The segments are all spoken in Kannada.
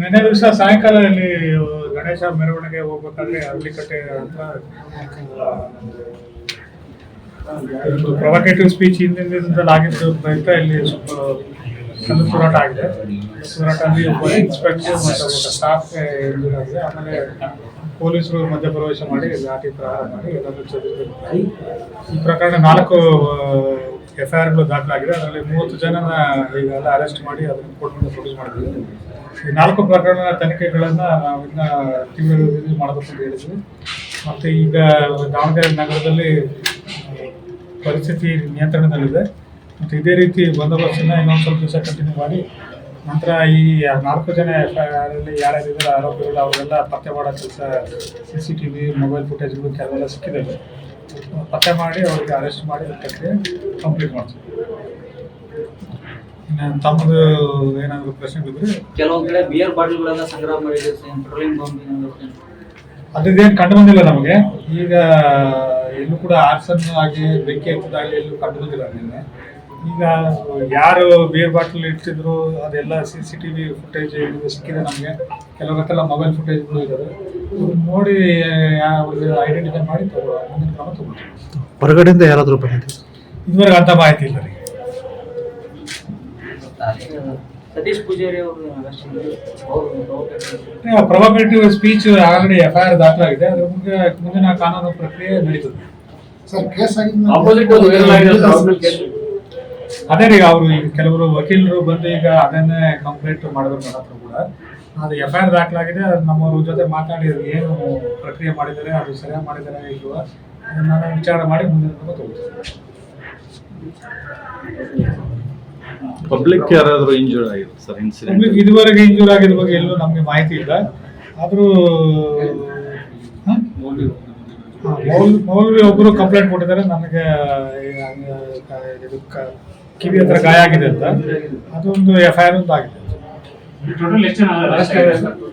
ನೆನ್ನೆ ದಿವಸ ಸಾಯಂಕಾಲ ಇಲ್ಲಿ ಗಣೇಶ ಮೆರವಣಿಗೆ ಹೋಗ್ಬೇಕಾದ್ರೆ ಅರಳಿಕಟ್ಟೆ ಅಂತ ಪ್ರೊವಕೇಟಿವ್ ಸ್ಪೀಚ್ ಹಿಂದಿನಿಂದಲೂ ಆಗಿದ್ದು ಪ್ರಯುಕ್ತ ಇಲ್ಲಿ ಸ್ವಲ್ಪ ತೂರಾಟ ಆಗಿದೆ. ತೂರಾಟ ಅಲ್ಲಿ ಒಬ್ಬ ಇನ್ಸ್ಪೆಕ್ಟರ್ ಮತ್ತು ಸ್ಟಾಫ್ ಆಮೇಲೆ ಪೊಲೀಸರು ಮಧ್ಯಪ್ರವೇಶ ಮಾಡಿ, ಲಾಠಿ ಪ್ರಹಾರ ಮಾಡಿ ಎಲ್ಲರೂ ಚದುರಿ ಈ ಪ್ರಕರಣ ನಾಲ್ಕು ಎಫ್ ಐ ಆರ್ಗಳು ದಾಖಲಾಗಿದೆ. ಅದರಲ್ಲಿ ಮೂವತ್ತು ಜನನ ಈಗೆಲ್ಲ ಅರೆಸ್ಟ್ ಮಾಡಿ, ಅದನ್ನು ಮುಂದೆ ಪ್ರೊಡ್ಯೂಸ್ ಮಾಡಿದ್ವಿ ಈ ನಾಲ್ಕು ಪ್ರಕರಣ ತನಿಖೆಗಳನ್ನು ಇನ್ನ ಮಾಡಬೇಕಂತ ಮಾಡಬೇಕು ಅಂತ ಹೇಳಿದ್ವಿ. ಮತ್ತು ಈಗ ದಾವಣಗೆರೆ ನಗರದಲ್ಲಿ ಪರಿಸ್ಥಿತಿ ನಿಯಂತ್ರಣದಲ್ಲಿದೆ. ಮತ್ತು ಇದೇ ರೀತಿ ಬಂದೋಬಸ್ತನ್ನ ಇನ್ನೊಂದು ಸ್ವಲ್ಪ ದಿವಸ ಕಂಟಿನ್ಯೂ ಮಾಡಿ, ನಂತರ ಈ ನಾಲ್ಕು ಜನ ಎಫ್ ಐ ಆರಲ್ಲಿ ಯಾರ್ಯಾರಿದ್ದಾರೆ, ಆರೋಪಿಗಳು ಅವರೆಲ್ಲ ಪತ್ತೆ ಮಾಡೋ ಕೆಲಸ C C T V mobile ಫುಟೇಜ್ಗಳು ಕೆಲವೆಲ್ಲ ಸಿಕ್ಕಿದ್ದಾವೆ ಪತ್ತೆ ಮಾಡಿ ಅವರಿಗೆ ಅರೆಸ್ಟ್ ಮಾಡಿ ಕಂಪ್ಲೀಟ್ ಮಾಡ್ತೀವಿ. ತಮ್ಮದು ಏನಾದರೂ ಪ್ರಶ್ನೆಗಳಿದ್ರೆ ಕೆಲವು ಕಡೆ ಬಿಯರ್ ಬಾಟಲ್ಗಳೆಲ್ಲ ಸಂಗ್ರಹ ಮಾಡಿದ್ರು ಪೆಟ್ರೋಲಿಂಗ್ ಬಾಂಬ್ ಅದೇನು ಕಂಡು ಬಂದಿಲ್ಲ ನಮಗೆ. ಈಗ ಎಲ್ಲೂ ಕೂಡ ಆರ್ಸನ್ ಆಗಿ ಬೆಂಕಿ ಹತ್ತದಾಗಲಿ ಎಲ್ಲೂ ಕಂಡು ಬಂದಿಲ್ಲ ನಿನ್ನೆ ಈಗ ಯಾರು ಬಿಯರ್ ಬಾಟಲ್ ಇಟ್ಟಿದ್ರು ಅದೆಲ್ಲ C C T V footage ಸಿಕ್ಕಿದೆ ನಮಗೆ ಕೆಲವೊಂದಕ್ಕೆಲ್ಲ ಮೊಬೈಲ್ ಫುಟೇಜ್ಗಳು ಇದ್ದಾವೆ ನೋಡಿ ಅವ್ರಿಗೆ ಐಡೆಂಟಿಫೈ ಮಾಡಿ ತಗೋ ಮುಂದಿನ ಕ್ರಮ ತಗೊಳ್ತೀವಿ ಹೊರಗಡೆಯಿಂದ ಯಾರಾದರೂ ಬಂದಿದೆ ಇದುವರೆಗೆ ಅಂತ ಮಾಹಿತಿ ಇಲ್ಲ ರೀ ಸತೀಶ್ ಪೂಜಾರಿ ಅವರು provocative speech already F I R ದಾಖಲಾಗಿದೆ. ಅದ್ರ ಮುಂದೆ ಮುಂದಿನ ಕಾನೂನು ಪ್ರಕ್ರಿಯೆ ನಡೀತದೆ. ಸರ್ ಕೇಸ್ ಆಗಿದೆ ಅದೇ ರೀ ಅವರು ಈಗ ಕೆಲವರು ವಕೀಲರು ಬಂದು ಈಗ ಅದನ್ನೇ ಕಂಪ್ಲೇಂಟ್ ಮಾಡಿದ್ರು ನನ್ನ ಹತ್ರ ಕೂಡ. ಅದು ಎಫ್ ಐ ಆರ್ ದಾಖಲಾಗಿದೆ ಅದು ನಮ್ಮವ್ರ ಜೊತೆ ಮಾತಾಡಿ ಅದು ಏನು ಪ್ರಕ್ರಿಯೆ ಮಾಡಿದ್ದಾರೆ ಅದು ಸರಿಯಾಗಿ ಮಾಡಿದ್ದಾರೆ ಇಲ್ವಾ ಅದನ್ನ ನಾನು ವಿಚಾರ ಮಾಡಿ ಮುಂದಿನ ತಗೊಳ್ತೀನಿ ಪಬ್ಲಿಕ್ ಯಾರಾದರೂ ಇಂಜೂರ್ ಆಗಿದೆ ಸರ್ ಇನ್ಸಿಡೆಂಟ್ ಇದುವರೆಗೆ ಇಂಜೂರ್ ಆಗಿದ ಬಗ್ಗೆ ಎಲ್ಲೂ ನಮಗೆ ಮಾಹಿತಿ ಇಲ್ಲ. ಆದರೂ ಮೌಲ್ವಿ ಒಬ್ಬರು ಕಂಪ್ಲೇಂಟ್ ಕೊಟ್ಟಿದ್ದಾರೆ. ನನಗೆ ಇದು ಕಿವಿ ಹತ್ರ ಗಾಯ ಆಗಿದೆ ಅಂತ. ಅದೊಂದು ಎಫ್ ಐ ಆರ್ ಒಂದು ಆಗಿದೆ ಆಗಿದೆ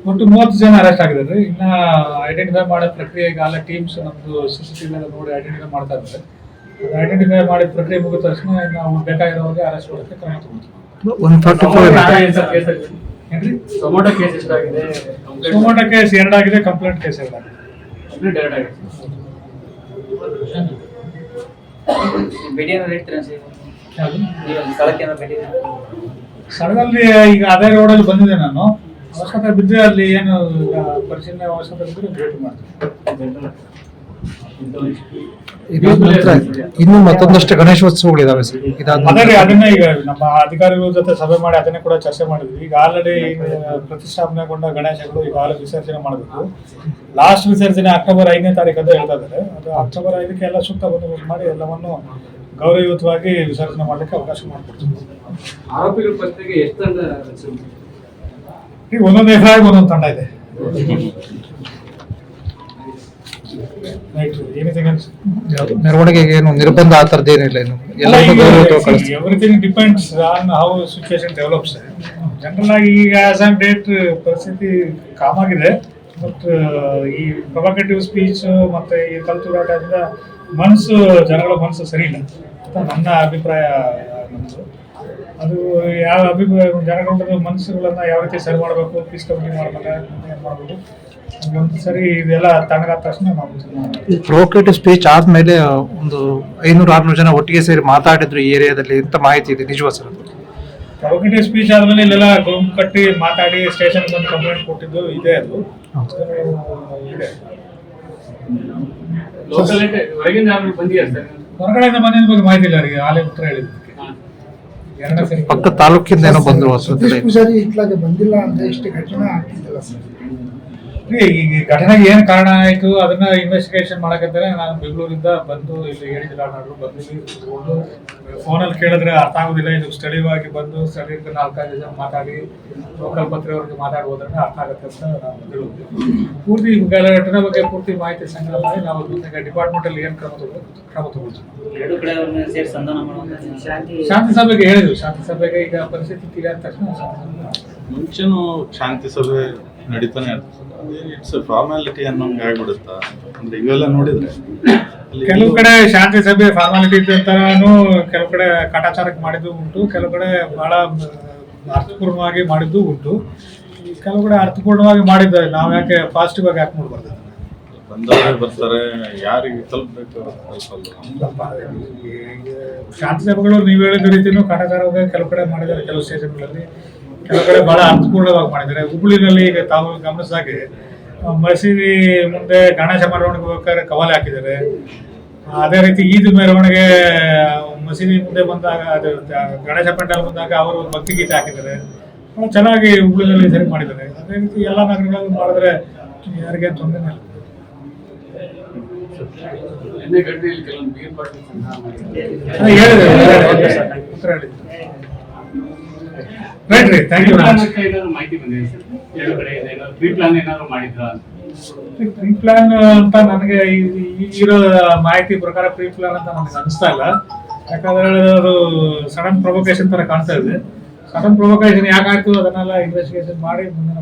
ಒಟ್ಟು ಮೂವತ್ತು ಜನ ಅರೆಸ್ಟ್ ಆಗಿದ್ದಾರೆ. ಇನ್ನ ಐಡೆಂಟಿಫೈ ಮಾಡೋ ಪ್ರಕ್ರಿಯೆ ಈಗ ಅಲ್ಲ ಟೀಮ್ಸ್ ನಮ್ದು ಸಿ ಸಿ ಟಿವಿ ನೋಡಿ ಐಡೆಂಟಿಫೈ ಮಾಡ್ತಾ ಇದ್ದಾರೆ. ಐಡೆಂಟಿಫೈ ಮಾಡಿ ಪ್ರಕ್ರಿಯೆ ಮುಗಿದ ತಕ್ಷಣ ನಾವು ಬೇಕಾಗಿರೋವಾಗ ಅರೆಸ್ಟ್ ಮಾಡೋಕ್ಕೆ ಕ್ರಮ ತಗೊಳ್ತೀವಿ ಒನ್ ಫಾರ್ಟಿ ಫೋರ್ ಏನ್ರಿ? ಟೊಮೊಟೊ ಕೇಸ್ ಎಷ್ಟಾಗಿದೆ? ಟೊಮೊಟೊ ಕೇಸ್ ಎರಡಾಗಿದೆ ಕಂಪ್ಲೇಂಟ್ ಕೇಸ್ ಎರಡಾಗಿದೆ. ಕಂಪ್ಲೀಟ್ ಆಗಿದೆ ಭೇಟಿ ಸರ್? ಸ್ಥಳಕ್ಕೆ ಭೇಟಿ ಸ್ಥಳದಲ್ಲಿ ಈಗ ಅದೇ ರೋಡಲ್ಲಿ ಬಂದಿದೆ ನಾನು. ಅವಶ್ಯಕತೆ ಬಿದ್ದರೆ ಅಲ್ಲಿ ಏನು ಈಗ ಪರಿಶೀಲನೆ ಅವಶ್ಯಕತೆ ಬಿದ್ದರೆ ಭೇಟಿ ಮಾಡ್ತೀನಿ ಇನ್ನು ಮತ್ತೊಂದಷ್ಟು ಗಣೇಶೋತ್ಸವಗಳಿದಾವೆ ಸರ್. ಅದೇ ಅದನ್ನೇ ಈಗ ನಮ್ಮ ಅಧಿಕಾರಿಗಳ ಜೊತೆ ಸಭೆ ಮಾಡಿ ಅದನ್ನೇ ಕೂಡ ಚರ್ಚೆ ಮಾಡಿದ್ವಿ. ಈಗ ಆಲ್ರೆಡಿ ಪ್ರತಿಷ್ಠಾಪನೆಗೊಂಡ ಗಣೇಶಗಳು ಈಗ ಆಲ್ರೆಡಿ ವಿಸರ್ಜನೆ ಮಾಡಬೇಕು. ಲಾಸ್ಟ್ ವಿಸರ್ಜನೆ ಅಕ್ಟೋಬರ್ ಐದನೇ ತಾರೀಕು ಅಂತ ಹೇಳ್ತಾ ಇದ್ದಾರೆ. ಅದು ಅಕ್ಟೋಬರ್ ಐದಕ್ಕೆ ಎಲ್ಲ ಸೂಕ್ತ ಬಂದೋಬಸ್ತ್ ಮಾಡಿ ಎಲ್ಲವನ್ನು ಗೌರವಯುತವಾಗಿ ವಿಸರ್ಜನೆ ಮಾಡಲಿಕ್ಕೆ ಅವಕಾಶ ಮಾಡಿಕೊಡ್ತೀವಿ. ಆರೋಪಿಗಳ ಪತ್ತೆಗೆ ಎಷ್ಟು ತಂಡ? ಈಗ ಒಂದೊಂದು ಎಫ್ಐಆರ್ ಒಂದೊಂದು ತಂಡ ಇದೆ. ರೈಟ್ ಎನಿಥಿಂಗ್ ಮೆರವಣಿಗೆಗೆ ಏನು ನಿರ್ಬಂಧ ಆ ಥರದ್ದು ಏನಿಲ್ಲ ಇನ್ನು. Everything depends on how situation develops general ಆಗಿ ಈಗ ಆಸ್ ಆನ್ ಡೇಟ್ ಪರಿಸ್ಥಿತಿ ಕಾಮ್ ಆಗಿದೆ. ಬಟ್ ಈ ಪ್ರೊವಕೇಟಿವ್ ಸ್ಪೀಚ್ ಮತ್ತೆ ಈ ಕಲ್ತುರಾಟದಿಂದ ಮನಸ್ಸು ಜನಗಳ ಮನಸ್ಸು ಸರಿ ಇಲ್ಲ ಅಂತ ನನ್ನ ಅಭಿಪ್ರಾಯ ನಮ್ಮದು ಅದು ಯಾವ ಅಭಿಪ್ರಾಯ ಜನಗಳ ಮನಸ್ಸುಗಳನ್ನ ಯಾವ ರೀತಿ ಸರಿ ಮಾಡಬೇಕು ಪೀಸ್ ಕಮಿಟಿ ಮಾಡ್ಬೇಕು ಏನು ಮಾಡಬೇಕು ಒಂದು ಸರಿ ಇದೆಲ್ಲ ತಣ್ಣಗಾದ ತಕ್ಷಣ ನಾವು ಪ್ರೊವೋಕೇಟಿವ್ ಸ್ಪೀಚ್ ಆದಮೇಲೆ ಒಂದು ಐನೂರು ಆರ್ನೂರು ಜನ ಒಟ್ಟಿಗೆ ಸೇರಿ ಮಾತಾಡಿದ್ರು ಈ ಏರಿಯಾದಲ್ಲಿ ಅಂತ ಮಾಹಿತಿ ಇದೆ ನಿಜವಾ ಸರ್ ಪ್ರೊಕೇಟಿವ್ ಸ್ಪೀಚ್ ಆದ್ಮೇಲೆ ಇಲ್ಲೆಲ್ಲ ಗುಂಪು ಕಟ್ಟಿ ಮಾತಾಡಿ ಸ್ಟೇಷನ್ ಬಂದು ಕಂಪ್ಲೇಂಟ್ ಕೊಟ್ಟಿದ್ದು ಇದೆ ಅದು. ಇದೆ. ಹೊರಗಡೆಯಿಂದ ಮನೆಯ ಬಗ್ಗೆ ಮಾಹಿತಿ ಇಲ್ಲ ಅವರಿಗೆ ಆಲೇ ಉತ್ತರ ಸರಿ ಪಕ್ಕ ತಾಲೂಕಿಂದ ಏನೋ ಬಂದ್ರು ಹೊಸದು ಸಾರಿ ಇತ್ಲಾಗೆ ಬಂದಿಲ್ಲ ಅಂತ ಇಷ್ಟು ಘಟನೆ ಆಗ್ತಿದ್ದಲ್ಲ ಸರ್? ಈಗ ಘಟನೆಗೆ ಏನ್ ಕಾರಣ ಆಯ್ತು? ಅದನ್ನ ಇನ್ವೆಸ್ಟಿಗೇಷನ್ ಮಾಡಕತ್ತಾರೆ ನಾನು ಬೆಂಗಳೂರಿಂದ ಬಂದು ಇಲ್ಲಿ ಹೇಳಿದಿಲ್ಲ ನಾನು ಬಂದು ಫೋನ್ ಫೋನಲ್ಲಿ ಕೇಳಿದ್ರೆ ಅರ್ಥ ಆಗೋದಿಲ್ಲ. ಇದು ಸ್ಥಳೀಯವಾಗಿ ಬಂದು ಸ್ಥಳೀಯ ನಾಲ್ಕೈದು ಜನ ಮಾತಾಡಿ ಲೋಕಲ್ ಪತ್ರಿಕೆಯವ್ರಿಗೆ ಮಾತಾಡಿ ಹೋದ್ರೆ ಅರ್ಥ ಆಗುತ್ತೆ ಅಂತ ನಾವು ಹೇಳುದು ಪೂರ್ತಿ ಘಟನೆ ಬಗ್ಗೆ ಪೂರ್ತಿ ಮಾಹಿತಿ ಸಂಗ್ರಹ ಮಾಡಿ ನಾವು ಜೊತೆಗೆ ಡಿಪಾರ್ಟ್ಮೆಂಟ್ ಅಲ್ಲಿ ಏನ್ ಕ್ರಮ ತಗೋಬೇಕು ಕ್ರಮ ತಗೊಳ್ತೀವಿ. ಶಾಂತಿ ಶಾಂತಿ ಸಭೆಗೆ ಹೇಳಿದ್ವಿ. ಶಾಂತಿ ಸಭೆಗೆ ಈಗ ಪರಿಸ್ಥಿತಿ ತಿಳಿಯಾದ ತಕ್ಷಣ ಶಾಂತಿ ಸಭೆ ನಡೀತಾನೆ ಇರ್ತದೆ ಇಟ್ಸ್ ಫಾರ್ಮಾಲಿಟಿ ಅನ್ನೋಂಗೆ ಆಗ್ಬಿಡುತ್ತಾ? ಅಂದ್ರೆ ಇವೆಲ್ಲ ನೋಡಿದ್ರೆ ಕೆಲವು ಕಡೆ ಶಾಂತಿ ಸಭೆ ಫಾರ್ಮಾಲಿಟಿ ಅಂತನೂ ಕೆಲವು ಕಡೆ ಕಾಟಾಚಾರಕ್ಕೆ ಮಾಡಿದ್ದು ಉಂಟು ಕೆಲವು ಕಡೆ ಬಹಳ ಅರ್ಥಪೂರ್ಣವಾಗಿ ಮಾಡಿದ್ದು ಉಂಟು. ಕೆಲವು ಕಡೆ ಅರ್ಥಪೂರ್ಣವಾಗಿ ಮಾಡಿದ್ದಾರೆ. ನಾವು ಯಾಕೆ ಪಾಸಿಟಿವ್ ಆಗಿ ಯಾಕೆ ನೋಡ್ಬಾರ್ದು? ಬಂದವರೇ ಬರ್ತಾರೆ ಯಾರಿಗೆ ತಲುಪಬೇಕು ಶಾಂತಿ ಸಭೆಗಳು ನೀವು ಹೇಳಿದ ರೀತಿನೂ ಕಾಟಾಚಾರವಾಗಿ ಕೆಲವು ಕಡೆ ಮಾಡಿದ್ದಾರೆ ಕೆಲವು ಸ್ಟೇಷನ್ಗಳಲ್ಲಿ ಕೆಲವು ಕಡೆ ಬಹಳ ಅರ್ಥಪೂರ್ಣವಾಗಿ ಮಾಡಿದ್ದಾರೆ. ಹುಬ್ಬಳ್ಳಿನಲ್ಲಿ ಈಗ ತಾವು ಗಮನಿಸಿದಾಗೆ ಮಸೀದಿ ಮುಂದೆ ಗಣೇಶ ಮೆರವಣಿಗೆ ಹೋಗ್ಬೇಕಾದ್ರೆ ಕವಲೆ ಹಾಕಿದ್ದಾರೆ. ಅದೇ ರೀತಿ ಈದ್ ಮೆರವಣಿಗೆ ಮಸೀದಿ ಮುಂದೆ ಬಂದಾಗ ಅದು ಗಣೇಶ ಪೆಂಡಲ್ ಬಂದಾಗ ಅವರು ಭಕ್ತಿಗೀತೆ ಹಾಕಿದ್ದಾರೆ. ಬಹಳ ಚೆನ್ನಾಗಿ ಹುಬ್ಬಳ್ಳಿನಲ್ಲಿ ಸರಿ ಮಾಡಿದ್ದಾರೆ. ಅದೇ ರೀತಿ ಎಲ್ಲ ನಗರಗಳಲ್ಲಿ ಮಾಡಿದ್ರೆ ಯಾರಿಗೆ ತೊಂದರೆ ಇಲ್ಲ. ಎಣ್ಣೆ ರೈಟ್ ರೀ ಥ್ಯಾಂಕ್ ಯು ಮಾಹಿತಿ ಬಂದಿದೆ ಎರಡು ಕಡೆ ಏನಾದ್ರು ಪ್ರೀ ಪ್ಲಾನ್ ಏನಾದ್ರು ಮಾಡಿದ್ರಾ ಅಂತ? ಪ್ರೀ ಪ್ಲಾನ್ ಅಂತ ನನಗೆ ಇರೋ ಮಾಹಿತಿ ಪ್ರಕಾರ ಪ್ರೀ ಪ್ಲಾನ್ ಅಂತ ನನಗೆ ಅನಿಸ್ತಾ ಇಲ್ಲ. ಯಾಕಂದ್ರೆ ಅದು ಸಡನ್ ಪ್ರೊವೊಕೇಶನ್ ತರ ಕಾಣ್ತಾ ಇದೆ. ಸಡನ್ ಪ್ರೊವೊಕೇಶನ್ ಯಾಕಾಯ್ತು ಅದನ್ನೆಲ್ಲ ಇನ್ವೆಸ್ಟಿಗೇಷನ್ ಮಾಡಿ ಮುಂದಿನ